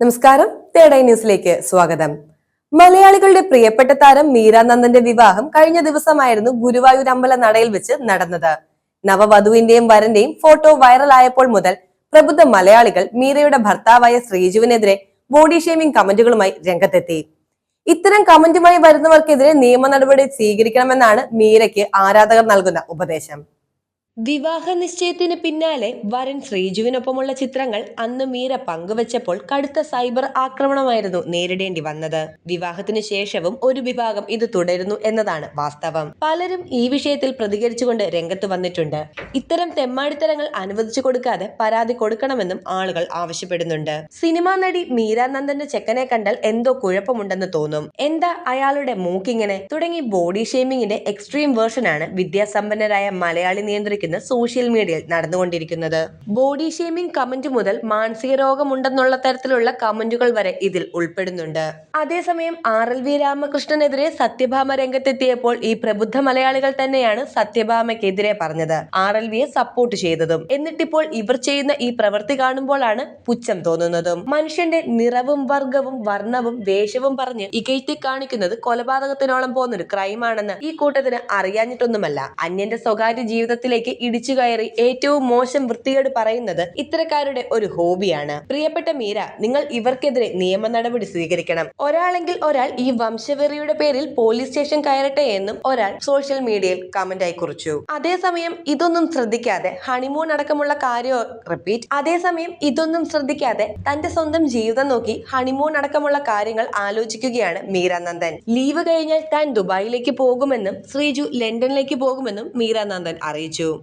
നമസ്കാരം. തേടൈ ന്യൂസിലേക്ക് സ്വാഗതം. മലയാളികളുടെ പ്രിയപ്പെട്ട താരം മീരാനന്ദന്റെ വിവാഹം കഴിഞ്ഞ ദിവസമായിരുന്നു ഗുരുവായൂർ അമ്പല നടയിൽ വെച്ച് നടന്നത്. നവവധുവിന്റെയും വരന്റെയും ഫോട്ടോ വൈറലായപ്പോൾ മുതൽ പ്രബുദ്ധ മലയാളികൾ മീരയുടെ ഭർത്താവായ ശ്രീജുവിനെതിരെ ബോഡി ഷേമിംഗ് കമന്റുകളുമായി രംഗത്തെത്തി. ഇത്തരം കമന്റുമായി വരുന്നവർക്കെതിരെ നിയമ നടപടി സ്വീകരിക്കണമെന്നാണ് മീരയ്ക്ക് ആരാധകർ നൽകുന്ന ഉപദേശം. വിവാഹ നിശ്ചയത്തിന് പിന്നാലെ വരൻ ശ്രീജുവിനൊപ്പമുള്ള ചിത്രങ്ങൾ അന്ന് മീര പങ്കുവച്ചപ്പോൾ കടുത്ത സൈബർ ആക്രമണമായിരുന്നു നേരിടേണ്ടി വന്നത്. വിവാഹത്തിന് ശേഷവും ഒരു വിഭാഗം ഇത് തുടരുന്നു എന്നതാണ് വാസ്തവം. പലരും ഈ വിഷയത്തിൽ പ്രതികരിച്ചുകൊണ്ട് രംഗത്ത് വന്നിട്ടുണ്ട്. ഇത്തരം തെമ്മാടിത്തരങ്ങൾ അനുവദിച്ചു കൊടുക്കാതെ പരാതി കൊടുക്കണമെന്നും ആളുകൾ ആവശ്യപ്പെടുന്നുണ്ട്. സിനിമാ നടി മീര നന്ദന്റെ ചെക്കനെ കണ്ടാൽ എന്തോ കുഴപ്പമുണ്ടെന്ന് തോന്നും. എന്താ അയാളുടെ മൂക്കിങ്ങനെ? തുടങ്ങി ബോഡി ഷേമിങ്ങിന്റെ എക്സ്ട്രീം വേർഷനാണ് വിദ്യാസമ്പന്നരായ മലയാളി നിയന്ത്രിക്കുന്ന സോഷ്യൽ മീഡിയയിൽ നടന്നുകൊണ്ടിരിക്കുന്നത്. ബോഡി ഷേമിംഗ് കമന്റ് മുതൽ മാനസിക രോഗമുണ്ടെന്നുള്ള തരത്തിലുള്ള കമന്റുകൾ വരെ ഇതിൽ ഉൾപ്പെടുന്നുണ്ട്. അതേസമയം ആർ എൽ വി രാമകൃഷ്ണനെതിരെ സത്യഭാമ രംഗത്തെത്തിയപ്പോൾ ഈ പ്രബുദ്ധ മലയാളികൾ തന്നെയാണ് സത്യഭാമയ്ക്കെതിരെ പറഞ്ഞത്. ആർ എൽ വിയെ സപ്പോർട്ട് ചെയ്തതും. എന്നിട്ടിപ്പോൾ ഇവർ ചെയ്യുന്ന ഈ പ്രവൃത്തി കാണുമ്പോഴാണ് പുച്ഛം തോന്നുന്നതും. മനുഷ്യന്റെ നിറവും വർഗവും വർണവും വേഷവും പറഞ്ഞ് ഇകഴ്ത്തി കാണിക്കുന്നത് കൊലപാതകത്തിനോളം പോകുന്നൊരു ക്രൈമാണെന്ന് ഈ കൂട്ടത്തിന് അറിയാഞ്ഞിട്ടൊന്നുമല്ല. അന്യന്റെ സ്വകാര്യ ജീവിതത്തിലേക്ക് ഇടിച്ചു കയറി ഏറ്റവും മോശം വൃത്തികേട് പറയുന്നത് ഇത്തരക്കാരുടെ ഒരു ഹോബിയാണ്. പ്രിയപ്പെട്ട മീര നിങ്ങൾ ഇവർക്കെതിരെ നിയമ നടപടി സ്വീകരിക്കണം. ഒരാളെങ്കിൽ ഒരാൾ ഈ വംശവെറിയുടെ പേരിൽ പോലീസ് സ്റ്റേഷൻ കയറട്ടെ എന്നും ഒരാൾ സോഷ്യൽ മീഡിയയിൽ കമന്റായി കുറിച്ചു. അതേസമയം ഇതൊന്നും ശ്രദ്ധിക്കാതെ ഹണിമൂൺ അടക്കമുള്ള കാര്യോ റിപ്പീറ്റ് അതേസമയം ഇതൊന്നും ശ്രദ്ധിക്കാതെ തന്റെ സ്വന്തം ജീവിതം നോക്കി ഹണിമൂൺ അടക്കമുള്ള കാര്യങ്ങൾ ആലോചിക്കുകയാണ് മീര നന്ദൻ ലീവ് കഴിഞ്ഞാൽ താൻ ദുബായിലേക്ക് പോകുമെന്നും ശ്രീജു ലണ്ടനിലേക്ക് പോകുമെന്നും മീര നന്ദൻ അറിയിച്ചു.